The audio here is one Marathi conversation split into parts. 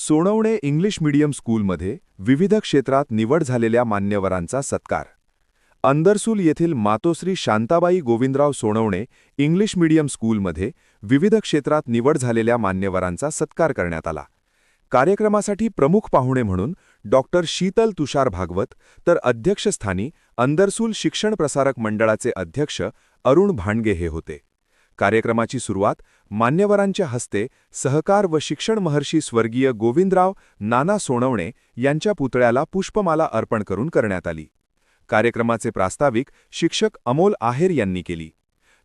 सोनवणे इंग्लिश मीडियम स्कूलमध्ये विविध क्षेत्रात निवड झालेल्या मान्यवरांचा सत्कार. अंदरसूल येथील मातोश्री शांताबाई गोविंदराव सोनवणे इंग्लिश मीडियम स्कूलमध्ये विविध क्षेत्रात निवड झालेल्या मान्यवरांचा सत्कार करण्यात आला. कार्यक्रमासाठी प्रमुख पाहुणे म्हणून डॉक्टर शीतल तुषार भागवत तर अध्यक्षस्थानी अंदरसूल शिक्षण प्रसारक मंडळाचे अध्यक्ष अरुण भांडगे हे होते. कार्यक्रमाची सुरुवात मान्यवरांच्या हस्ते सहकार व शिक्षण महर्षी स्वर्गीय गोविंदराव नाना सोनवणे यांच्या पुतळ्याला पुष्पमाला अर्पण करून करण्यात आली. कार्यक्रमाचे प्रास्ताविक शिक्षक अमोल आहेर यांनी केली.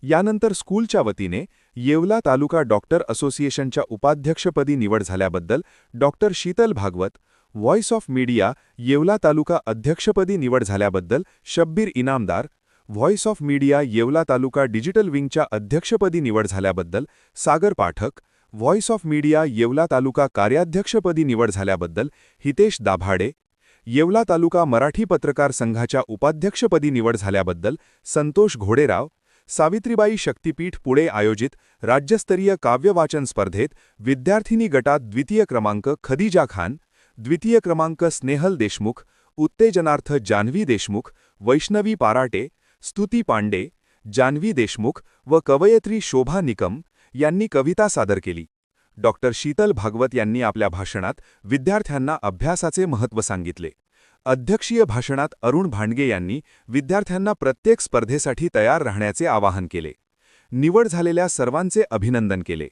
यानंतर स्कूलच्या वतीने येवला तालुका डॉक्टर असोसिएशनच्या उपाध्यक्षपदी निवड झाल्याबद्दल doctor Sheetal Bhagwat voice of media Yeola तालुका अध्यक्षपदी निवड झाल्याबद्दल Shabbir Inamdar voice of media Yeola taluka digital विंगच्या अध्यक्षपदी निवड झाल्याबद्दल Sagar Pathak voice of media Yeola तालुका कार्याध्यक्षपदी निवड झाल्याबद्दल हितेश दाभाडे येवला तालुका मराठी पत्रकार संघाच्या उपाध्यक्षपदी निवड झाल्याबद्दल संतोष घोडेराव सावित्रीबाई शक्तीपीठ पुणे आयोजित राज्यस्तरीय काव्यवाचन स्पर्धेत विद्यार्थिनी गटात द्वितीय क्रमांक खदिजा खान द्वितीय क्रमांक स्नेहल देशमुख उत्तेजनार्थ जान्हवी देशमुख वैष्णवी पाराटे स्तुती पांडे जान्हवी देशमुख व कवयत्री शोभा निकम यांनी कविता सादर केली. डॉक्टर शीतल भागवत यांनी आपल्या भाषणात विद्यार्थ्यांना अभ्यासाचे महत्त्व सांगितले. अध्यक्षीय भाषणात अरुण भांडगे यांनी विद्यार्थ्यांना प्रत्येक स्पर्धेसाठी तयार राहण्याचे आवाहन केले. निवड झालेल्या सर्वांचे अभिनंदन केले.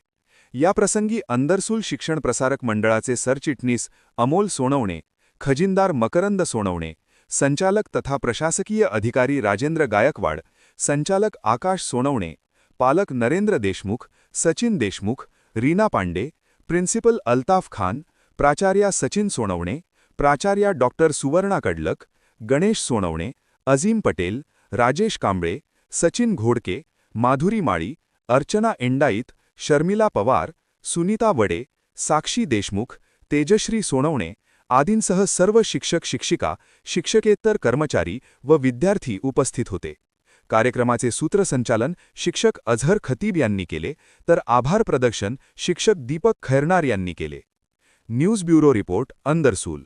याप्रसंगी अंदरसूल शिक्षण प्रसारक मंडळाचे सरचिटणीस अमोल सोनवणे खजिनदार मकरंद सोनवणे संचालक तथा प्रशासकीय अधिकारी राजेंद्र गायकवाड, संचालक आकाश सोनवणे, पालक नरेंद्र देशमुख, सचिन देशमुख, रीना पांडे प्रिन्सिपल अल्ताफ खान, प्राचार्या सचिन सोनवणे, प्राचार्या डॉक्टर सुवर्णा कडलक, गणेश सोनवणे, अजीम पटेल, राजेश कांबळे, सचिन घोडके, माधुरी माळी, अर्चना एंडाईत शर्मिला पवार, सुनीता वडे, साक्षी देशमुख, तेजश्री सोनवणे आदींसह सर्व शिक्षक शिक्षिका शिक्षकेतर कर्मचारी व विद्यार्थी उपस्थित होते. कार्यक्रमाचे सूत्रसंचालन शिक्षक अझहर खतीब यांनी केले तर आभार प्रदर्शन शिक्षक दीपक खैरनार यांनी केले. News bureau report Andarsul.